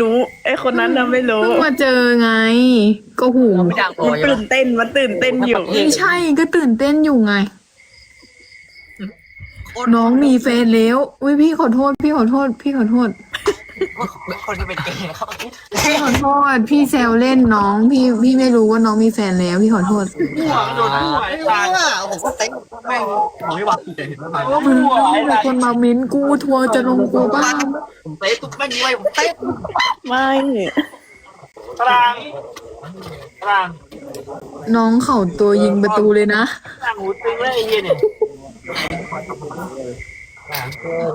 รู้ไอคนนั้นน่ะไม่รู้เพิ่งมาเจอไง ก็หูไม่ดังพอมันใช่ตื่ปะ นเต้นมันตื่นเต้นอยู่ ไม่ใช่ก็ตื่นเต้นอยู่ไง น้องมีแฟนแล้ว อุ้ยพี่ขอโทษ พี่ขอโทษ พี่ขอโทษ คนที่เป็นเกย์นะครับพี่ขอโทษพี่แซวเล่นน้องพี่พี่ไม่รู้ว่าน้องมีแฟนแล้วพี่ขอโทษหัวโดนหัวไอ้ตาผมก็เต็งแม่งผมไม่หวังเห็นไมมึงไม่คนมาเม้นกูทัวร์จะลงกูบ้างผมเตะตุ๊กแม่งไว้ผมเตะไม่กลางกลางน้องเข่าตัวยิงประตูเลยนะกลางหูตึงเลยไอ้เหี้ยเนี่ย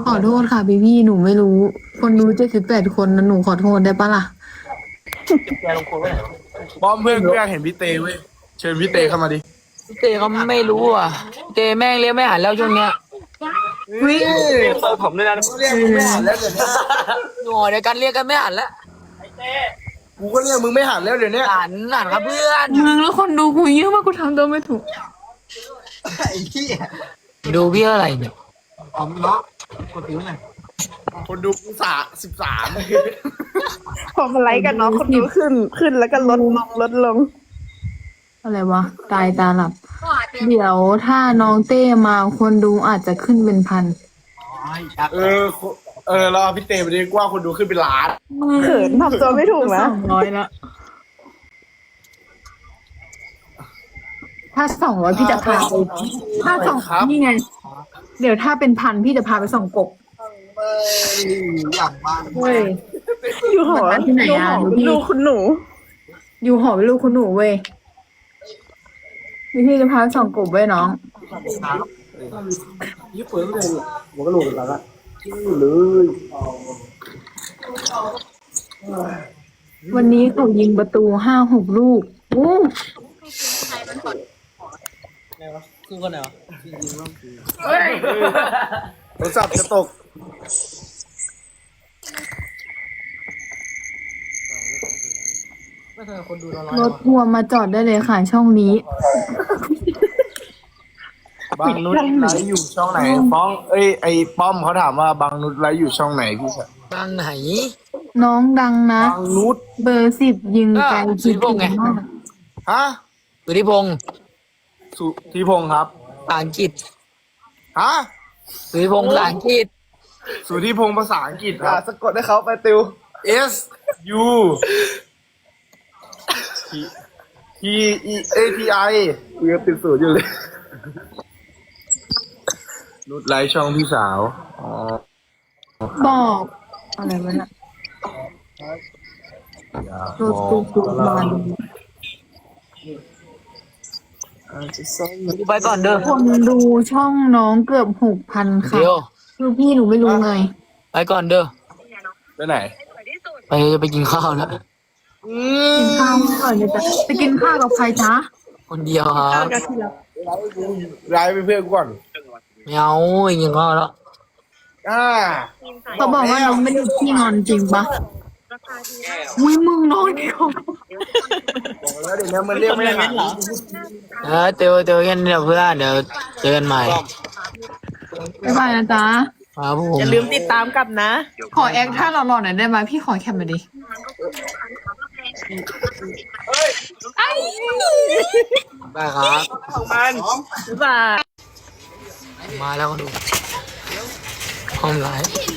ขอโทษค่ะพี่พี่หนูไม่รู้ คนดูเจ็ดสิบแปดคนนะหนูขอโทษได้ปะล่ะแกลงโคไว้ไหนบอมเพื่อนกูอยากเห็นพี่เตเว้ยเชิญพี่เตเข้ามาดิเตะเขาไม่รู้อะเตะแม่งเลี้ยงไม่หันแล้วช่วงเนี้ยวิเปิดผมด้วยนะเรียกมึงไม่หันแล้วเดี๋ยวนี้หน่วยเดียวกันเรียกกันไม่หันแล้วกูก็เรียกมึงไม่หันแล้วเดี๋ยวนี้หันหันครับเพื่อนมึงแล้วคนดูกูเยอะมากกูทำตัวไม่ถูกดูพี่อะไรเนี่ย คนดูกูสาสิบสามพอมาไลค์กันเนาะคนดูขึ้นขึ้นแล้วก็ลดลงลดลง อะไรวะ ตายตาหลับ เดี๋ยวถ้าน้องเต้มาคนดูอาจจะขึ้นเป็นพัน เออ เออเราเอาพี่เตไปดิกว่าคนดูขึ้นเป็นล้านเขินทำตัวไม่ถูกนะ สองร้อยละถ้าสองร้อยพี่จะพาไปถ้าสองครับนี่ไง เดี๋ยวถ้าเป็นพันพี่จะพาไปส่องกบเว้ยอยู่หอมันที่ไหนอยู่อะหอดูพี่ดูคุณหนู อยู่หอเป็นลูกคุณหนูเว้ยนี่พี่จะพาไปส่องกบเว้ยน้องยี่เปิดเลยหัวกระโหลกเป็นล้านเลยวันนี้เขายิงประตูห้าหกลูกอู้ คือคนไหนวะโทรศัพท์จะตกไม่เคยคนดูเราร้อยรถทัวร์มาจอดได้เลยค่ะช่องนี้ บางนุชไลฟ์อยู่ช่องไหนฟ้องเอ้ยไอ้ป้อมเขาถามว่าบางนุชไลฟ์อยู่ช่องไหนพี่ชายบางไหน น้องดังนะ บางนุชเบอร์สิบยิงไกลก็คิดสิบหถึกงไงมากฮะสุธิพงศ์ สุธีพงศ์ครับ ภาษาอังกฤษฮะ สุธิพงศ์ภาษาอังกฤษ สุธีพงศ์ภาษาอังกฤษครับ สะกดให้เขาไปติว S U T T E A T I กูยังติดศูนย์อยู่เลย นุชไลฟ์ช่องพี่สาว อ๋อ บอกอะไรวะเนี่ยรถตุ๊กตุ๊กมา กูไปก่อนเด้อคนดูช่องน้องเกือบหกพันค่ะ เดี๋ยว คือพี่หนูไม่รู้ไง ไปก่อนเด้อ ไปไหน ไปจะไปกินข้าวแล้วกินข้าวก่อนเลยจ้ะไปกินข้าวกับใครจ๊ะคนเดียวครับไลฟ์ไปเพื่อนกูก่อนไม่เอาไปกินข้าวแล้วอ่าเขาบอกว่าน้องไม่ได้ที่นอนจริงปะ อุ้ยมึงนอนเดียวบอกแล้วเดี๋ยวนี้มันเรียกไม่หาเออเจอเจอกันเดี๋ยวเพื่อนเดี๋ยวเจอกันใหม่บ๊ายบายนะจ๊ะครับผมอย่าลืมติดตามกลับนะ ขอแอคท่าหล่อๆหน่อยได้ไหมพี่ขอแคปมาดิได้ครับมันบ๊ายบายมาแล้วก็ดูห้องไลฟ์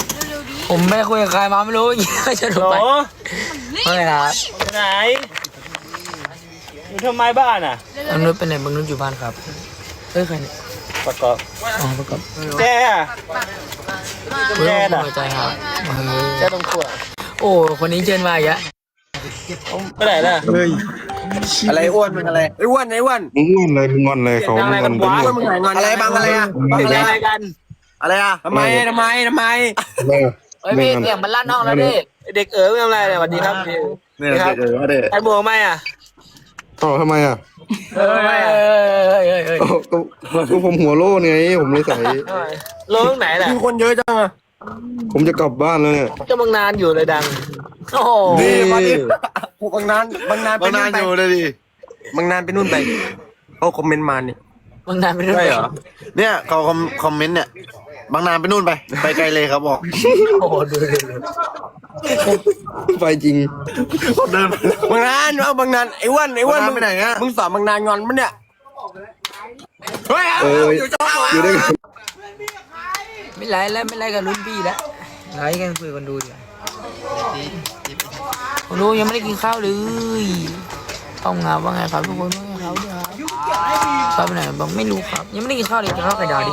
ผมไม่คุยกับใครมาไม่รู้จะถูกไปไม่ครับไหนอยู่ทำไมบ้านอะบางนุชเป็นไหนบางนุชอยู่บ้านครับเอ้ยใครเนี่ยประกอบอ๋อประกอบแจ้อะเฮ้ยแย่ผมน่ะหัวใจครับเออแจ้ตรงขวดโอ้คนนี้เชิญมาอีกแล้วไปไหนล่ะอะไรอ้วนมันอะไรไอ้อ้วนไอ้อ้วนมึงงอนเลยมึงงอนเลยเขาอะไรงกัอนนเป็นวะเรื่องมึงไหนงอนอะไรบางอะไรอะบางอะไรกันอะไรอะทำไมทำไมทำไม เออเอ้ยพี่เสียงมันลั่นห้องแล้วดิเด็กเอ๋อทำอะไรเนี่ยสวัสดีครับพี่เนี่ยเดี๋ยวเดี๋ยวไอ้บัวไม่อะต่อทำไมอะเอ้ยเอ้ยเอ้ยเอ้ยเอ้ยก็ก็ก็ผมหัวโล่ไงผมเลยใส่โลตรงไหนล่ะมีคนเยอะจังอะผมจะกลับบ้านแล้วเนี่ยจะบางนานอยู่เลยดังโอ้โหนี่บางนานบางนานบางนานอยู่เลยดิบางนานไปนู่นไปเขาคอมเมนต์มานี่บางนานไปด้วยใช่เหรอเนี่ยเขาคอมคอมเมนต์เนี่ย บางนานไปนู่นไป ไปไกลเลยครับบอกโอ้โหดูดูดูไปจริงเขาเดินไปแล้วบางนานเอาบางนานไอ้อ้วันไอ้อ้วันบางนานไปไหนอะมึงสอนบางนานงอนมันเนี่ยเฮ้ยเอออยู่จ้าอยู่ด้วยกันไม่ไลฟ์แล้วไม่ไลฟ์กับรุ่นพี่แล้วไลฟ์กันคุยกันดูดีกว่าคนดูยังไม่ได้กินข้าวเลยต้องงานว่าไงครับทุกคนว่าไงครับเดี๋ยวครับชอบไปไหนบอกไม่รู้ครับ ยังไม่ได้กินข้าวเลยกินข้าวไข่ดาวดิ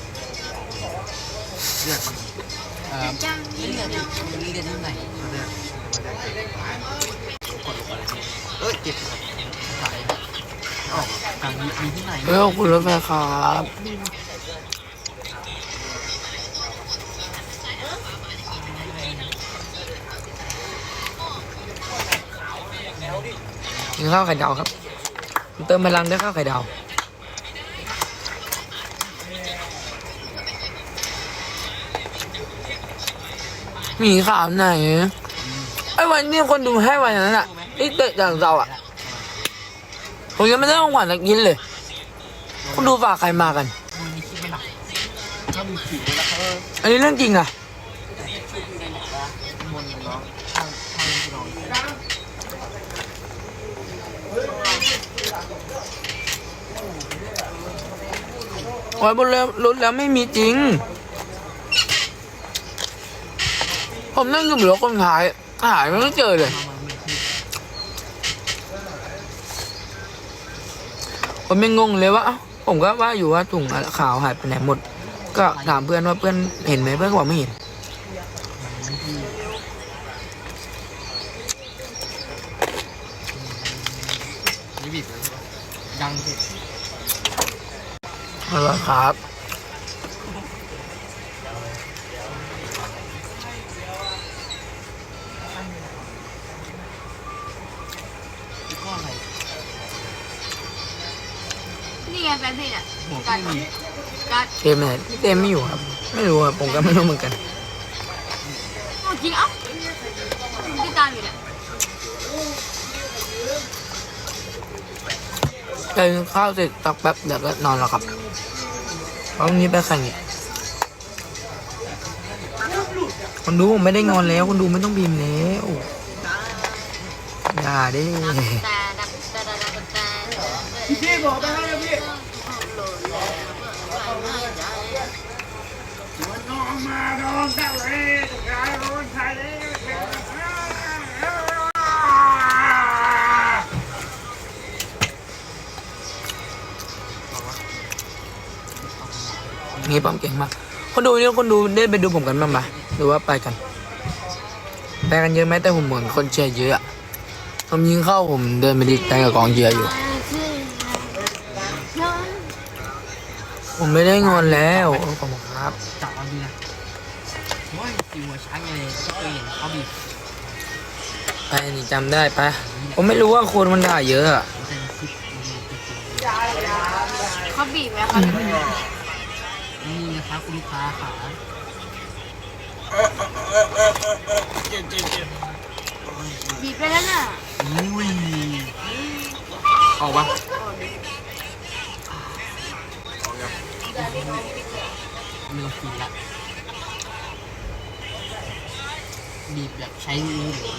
ยเออขอบคุณรถไฟครับกินข้าวไข่ดาวครับ เติมพลังด้วยข้าวไข่ดาว มีข่าวไหนไอ้วันนี้คนดูให้วันนั้นอะที่เตะจากเราอะผมยังไม่ได้ของขวัญสักยินเลย คุณดูฝากใครมากัน อันนี้เรื่องจริงอะไว้บนเรือรถแล้วไม่มีจริง ผมนั่งอยู่บนรถคนท้าย หายไม่เจอเลยผมยังงงเลยว่าเอ้าผมก็ว่าอยู่ว่าถุงขาวหายไปไหนหมด ก็ถามเพื่อนว่าเพื่อนเห็นไหมเพื่อนก็บอกไม่เห็นอร่อยครับ นี่ไงแฟนพี่เนี่ยการการเต็มเลยเต็มไม่อยู่ครับ ไม่รู้ครับผมก็ไม่รู้เหมือนกันเอาจริงเอ้าที่ตามอยู่เนี่ยกินข้าวเสร็จตักแป๊บเดี๋ยวก็นอนแล้วครับเพราะวันนี้ไปแข่งอีกคนดูผมไม่ได้งอนแล้วคนดูไม่ต้องพิมพ์แล้วอย่าเด้แต่แต่แต่แต่แต่แต่พี่ บอกไปให้พี่นี่ปั๊มเก่งมาก คนดูเนี่ยคนดูได้ไปดูผมกันบ้างปะหรือว่าไปกัน ไปกันเยอะไหมแต่ผมเหมือนคนเชียร์เยอะอะผมยิงเข้าผมเดินไปดีใจกับกองเชียร์อยู่ ผมไม่ได้งอนแล้วขอบคุณครับจับเอาดีนะโอ้ยสิวหัวช้างไงเลยไม่เคยเห็นเขาบีบไปนี่จำได้ปะผมไม่รู้ว่าคนมันด่าเยอะอะเป็นคลิปมันมีจริงเขาบีบไหมคะๆนี่นะคะคุณลูกค้าขาบีบไปแล้วน่ะอุ้ยออกปะ เรือฟินละบีบแบบใช้มือหรือ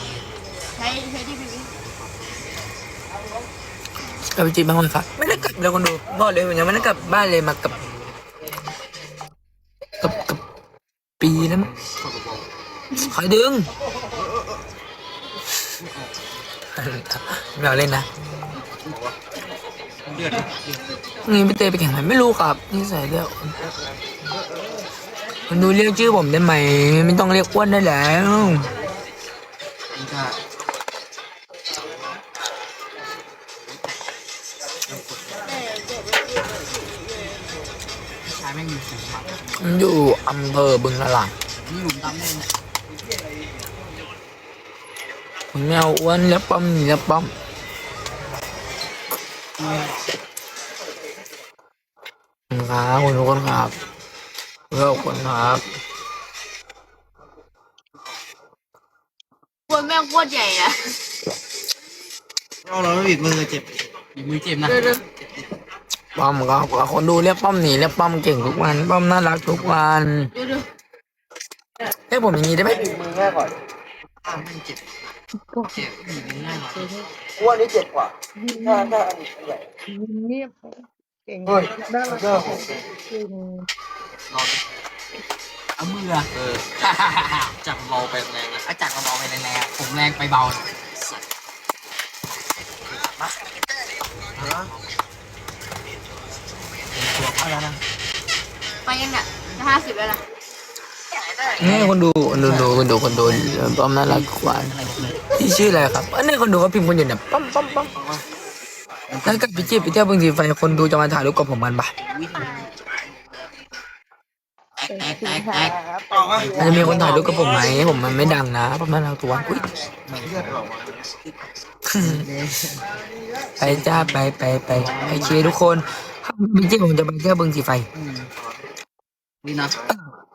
ใช้ใช้ที่บีบกับจีบางคนครับไม่ได้กลับเลยคนดูบอกเลยผมยังไม่ได้กลับบ้านเลยมากับกับกับปีแล้วมั้งใครดึงไม่เอาเล่นนะ เดือดนี่พี่เต้ไปแข่งไหนไม่รู้ครับนี่ใส่เรียกคนดูเรียกชื่อผมได้ไหมไม่ต้องเรียกอ้วนได้แล้วนี่ก็ชายแม่งมีสีสันผมอยู่อำเภอบึงละลางนี่หลุมดำเลยเนี่ยผมไม่เอาอ้วนแล้วป้อมนี่แล้วป้อมขอบ คุณครับคุณทุกคนครับขอบคุณครับควรแม่งโคตรใหญ่อะเอาเราไม่บิดมือเจ็บบีบมือเจ็บนะป้อมครับขอบคนดูเรียกป้อมหนีเรียกป้อมเก่งทุกวันป้อมน่ารักทุกวันดูดูเรียกผมอย่างนี้ได้ไหมข้างมันเจ็บเจ็บบีบมือง่ายกว่า อ้วนนี่เจ็บกว่าถ้าถ้าอันนี้ใหญ่เงียบเก่งเฮ้ยน่ารักเจ้าจริงลองดิเอามืออะเออ จับเบาไปแรงนะอะจับเบาไปแรงๆผมแรงไปเบานะสัตว์ไปยังเนี่ยจะห้าสิบแล้วนะ นี่คนดูคนดูคนดูคนดูป้อมน่ารักกวันพี่ชื่ออะไรครับอันนี้คนดูเขาพิมพ์คนอยู่เนี่ยป้อมป้อมป้อมแล้วกับพี่จิ๊บพี่เจ้าบางทีไฟคนดูจะมาถ่ายรูปกับผมมันปะมันจะมีคนถ่ายรูปกับผมไหมผมมันไม่ดังนะประมาณเราตัวอุ้ยไปจ้าไปไปไปไปเชียร์ทุกคนพี่จิ๊บผมจะไปเที่ยวบึงสีไฟ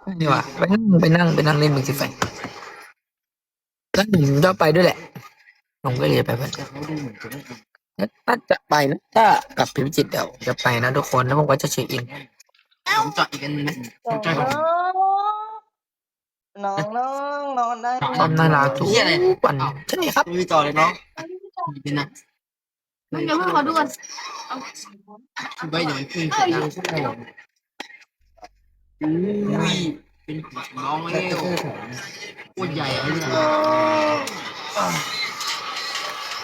นี่นะนี่ว่ะไปนั่งไปนั่งไปนั่งเล่นบึงสีไฟแล้วผมชอบไปด้วยแหละผมก็เลยไปเพื่อนน่าจะไปนะถ้ากับพิมจิตเดี๋ยวจะไปนะทุกคนแล้วผมก็จะเช็คอินผมจอดอีกอันนึงนะผมจอดของน้องน้องนอนได้ป้อมน่ารักทุกวันใช่ครับมือต่อเลยน้องบีบเป็นนะมึงเดี๋ยวเพื่อนขอดูก่อนไว้เดี๋ยวมันขึ้นขึ้นได้ อุ้ยเป็นหัวของน้องเลี้ยท็กวเกอร์องโรใหญ่เลยเนี่ย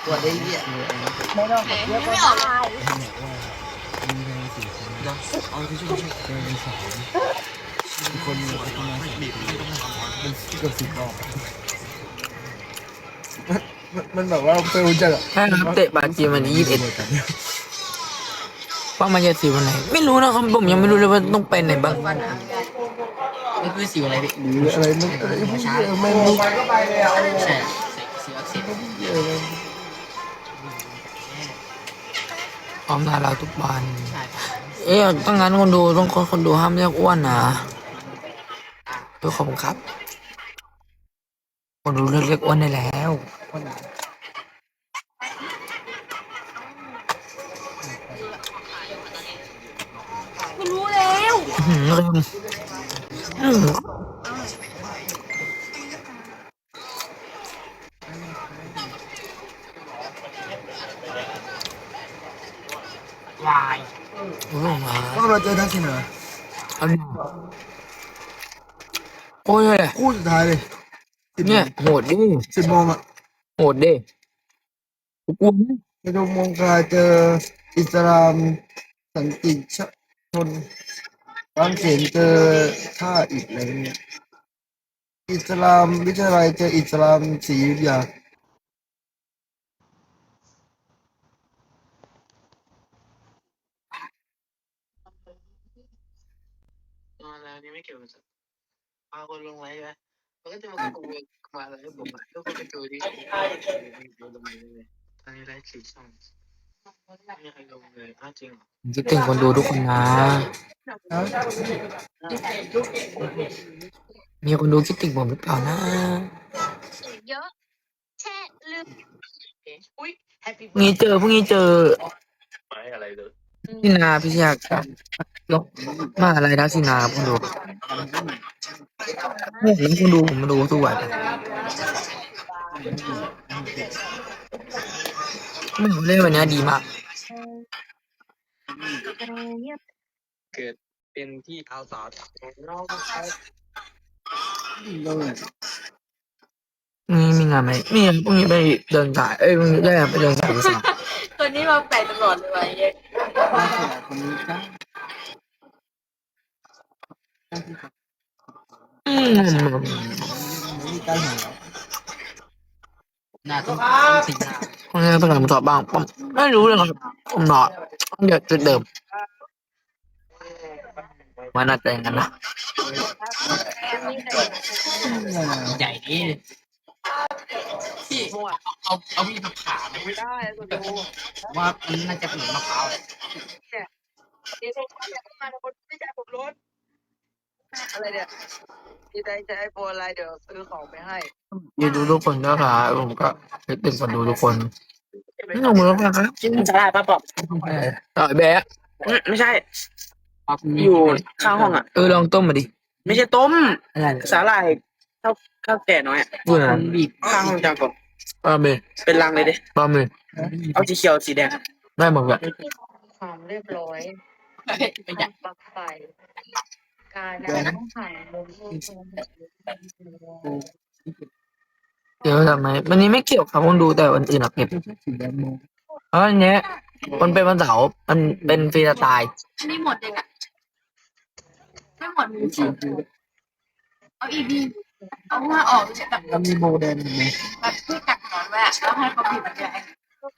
ปวดได้เหี้ยไม่ต้องเยอะก็ได้แหนว่ามีแรงสี่คนเอาไปช่วยช่วยแรงสามอีกคนหนึ่งเประมาณสาเกือบสิบรอบมันแบบว่าเฟลจัดอะใช่ครับเตะบาสเกมันที่21 ว่ามันจะสีวันไหน ไม่รู้นะครับผมยังไม่รู้เลยว่าต้องไปไหนบ้างมันคือสีอะไรพี่หออะไรไม่ไม่รู้ใช่สีอักเสบพร้อมนาเราทุกวันเอ๊ะต้องงั้นคนดูต้องคนคนดูห้ามเรียกอ้วนนะเพื่ขอบคุณครับ คนดูเลือกเรียกอ้วนได้แล้ว ลืมอื้อหือวายโอ้ยมาก็เราเจอทักษิณเหรอเอาหน่อยโอ้ยเลยคู่สุดท้ายเลยสิบโมเนี่ยงโหดดิสิบโมงอะโหดดิกูกลัวนะไปดูมงคลาเจออิสลามสันติชน บางเขนเจอท่าอิฐอะไรเงี้ยอิสลามวิทยาลัยเจออิสลามศรีอยุธยานอนแล้วนี่ไม่เกี่ยวกับสัตว์พาคนลงไลฟ์ไหมมันก็จะมาคุยมาอะไรให้ผมอะก็คนไปดูดิลงเลยตอนนี้ไลฟ์สี่ช่อง ไม่มีใครลงเลยอ้าวจริงเหรอผมคิดถึงคนดูทุกคนนะ มีคนดูคิดถึงผมหรือเปล่านะ เยอะ แช่ลืมอุ้ยแฮปปี้พรุ่งนี้เจอพรุ่งนี้เจอไม่อะไรเลยพี่นาพิชยาครับยกมาอะไรนะสินาคุณดูโอ้โหคุณดูผมมาดูทุกวัน ไม่ผมเล่นวันนี้ดีมาก เกิดเป็นที่อาสาของเรานี่มีงานไหมมีครับพรุ่งนี้ไปเดินสาย เอ้ยพรุ่งนี้ได้ไปเดินสายภาษาตัวนี้มาแปลกตลอดเลยว่ะเย้อืมหน้าต้องต้องติดหน้า พรุ่งนี้ไปทำสอบบ้างผมไม่รู้เลยครับผมนอนเดี๋ยวจุดเดิมมันน่าจะอย่างนั้นนะใหญ่นี่พี่เอาเอามีดมาผ่าไหมไม่ได้คนดูว่ามันน่าจะเหมือนมะพร้าวเลยนี่โทรศัพท์ อยากมาคนไม่จ่ายผมรถอะไรเนี่ยพี่ได้ใช้ไอโฟนอะไรเดี๋ยวซื้อของไปให้ยินดูทุกคนนะครับผมก็คิดถึงคนดูทุกคนไม่ต้องมือกันครับกินสาหร่ายปลาปอบต่อยแบะไม่ใช่ อยู่ข้างห้องอะเออลองต้มมาดิ ไม่ใช่ต้มอะไรสาหร่ายข้าวข้าวแก่น้อยอะพูดนะบีบข้างห้องจางก่อนปลาเมย์เป็นรังเลยดิปลาเมย์เอาสีเขียวสีแดงได้หมดแบบความเรียบร้อยไปอยากปลั๊กไฟ การนำถ่ายมุมรูปทรงแบบเดี๋ยวทำไมวันนี้ไม่เกี่ยวกับคนดูแต่วันอื่นอะเก็บเพราะอันเนี้ยมันเป็นวันเสาร์มันเป็นฟรีสไตล์อันนี้หมดเลยอะไม่หมดมือถือเอาอีกดีเอาว่าออกแบบแล้วมีโบแดงไหมแบบที่กัดหนอนไว้อะแล้วให้เขาผิดมันจะ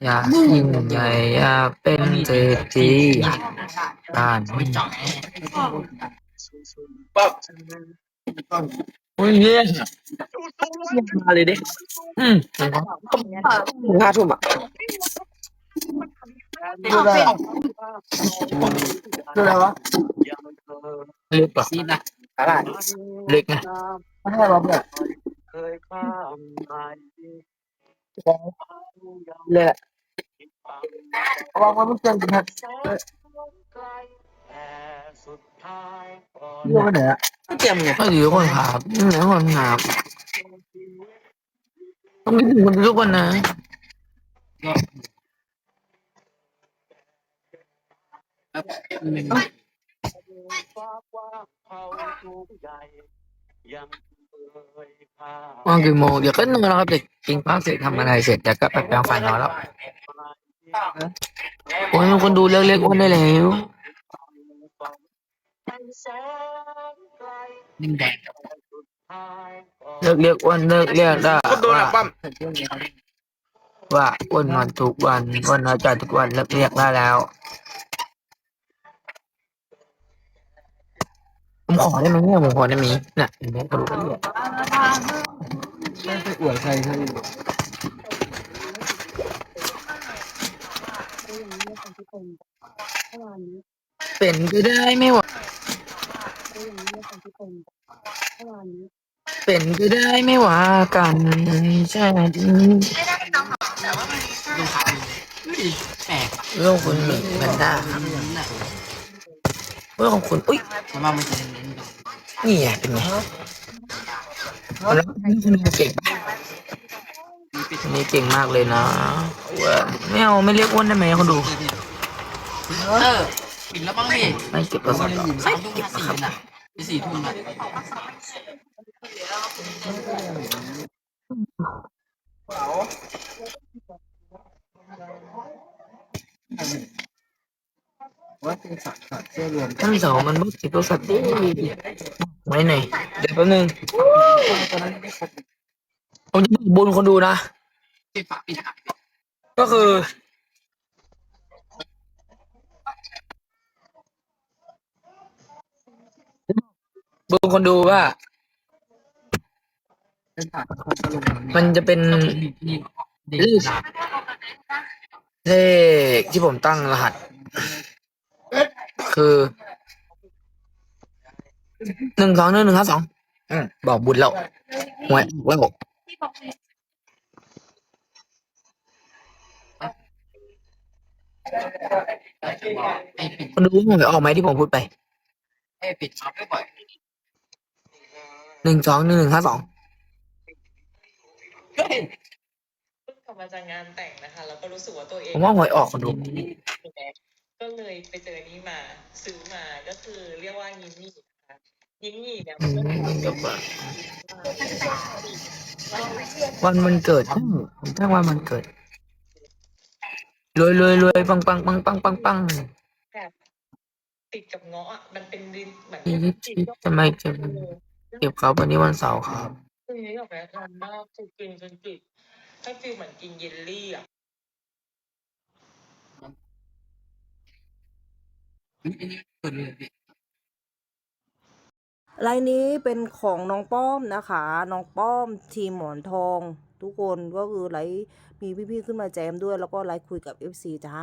อยากยิ่งใหญ่อยากเป็นเศรษฐีอยากบ้านไม่เจาะไง ป๊อบโอ้ยเยี่ยมาเลยดิอืมห้าทุ่มอะคืออะไรอะคืออะไรวะเล็กปะซีดนะสาหร่ายเล็กไงไม่ใช่เราเนี่ยเคยข้ามไปเลยแหละวางไว้บนเตียงกันนะแสนไกลแต่ สุดท้ายก็เรื่องไปไหนอะไม่เตรียมไงก็ดีทุกคนครับนี่ไหนคนครับต้องมีถึงคนทุกคนนะฟ้ากว้างเขาสูงใหญ่ยังเคยพาว่างกี่โมงเดี๋ยวก็นอนแล้วครับเด็กกินข้าวเสร็จทำอะไรเสร็จเดี๋ยวก็ไปแปรงฟันนอนแล้วโอ้ยมีคนดูเล็กๆอ้วนได้แล้ว นไกลนิ่มแดงสุดท้ายก็เลิกเรียกอ้วนเลิกเรียกได้ก็โดนว่าอะปั้มว่าอ้วนนอนทุกวันอ้วนน้อยใจทุกวันเลิกเรียกได้แล้ว ผมขอได้ไหมเนี่ยผมขอได้ไหมน่ะเห็นไหมกระดูกละเอียดไม่ไปอวดใครใครเป็นก็ได้ไม่หว เป็นก็ได้ไม่ว่ากันใช่ไหมดูขาวดูดิแปลกอะเรื่องคุณหมีแพนด้าครับเรื่องของคุณอุ้ยส่วนมากมันจะเน้นๆดูนี่ไงเป็นไงแล้วคุณดูเก่งคนนี้เก่งมากเลยนะอ้วนไม่เอาไม่เรียกอ้วนได้ไหมคนดู เออ ปิดแล้วบ้างพี่ไม่เก็บโทรศัพท์หรอกสามทุ่มห้าสี่น่ะไปสี่ทุ่มน่ะว่าเป็นสัตว์สัตว์เสื้อรวมท่านเสาร์มันไม่เก็บโทรศัพท์ดิไว้ไหนเดี๋ยวแป๊บนึงผมจะบอกบุญคนดูนะปิดฝาปิดฝาก็คือ บุญคนดูว่าเป็นสัตว์เขาจะลงมามันจะเป็นบีบที่นี่เด็กเลขดาบเลขที่ผมตั้งรหัส คือหนึ่งสองหนึ่งหนึ่งห้าสองอืมบอกบุญแล้วหวยออกแล้วไอ้ปิดคนดูว่าหวยออกไหมที่ผมพูดไปไอ้ปิดมาไม่บ่อย หนึ่งสองหนึ่งหนึ่งห้าสองเฮ้ยเพิ่งกลับมาจากงานแต่งนะคะ แล้วก็รู้สึกว่าตัวเองผมว่าหวยออกคนดูก็เลยไปเจอนี้มาซื้อมาก็คือเรียกว่ายินนี่นะคะยินนี่เนี่ยอืมันก็มเดี๋ยวก่อนวันมันเกิดอืมผมตั้งวันมันเกิดรวยรวยรวยปังปังปังปังปังปังแบบติดกับเงาะอะมันเป็นดินเหมือนนี่ทำไมจะ เก็บเขาวันนี้วันเสาร์ครับคือนี้แบบทำมากคือกินจนติดให้ฟีลเหมือนกินเยลลี่อะอันนี้เปิดเลยพี่ลายนี้เป็นของน้องป้อมนะคะ น้องป้อมทีมหมอนทองทุกทุกคนก็คือไลฟ์มีพี่ๆขึ้นมาแจมด้วย แล้วก็ไลฟ์คุยกับ FC จ้า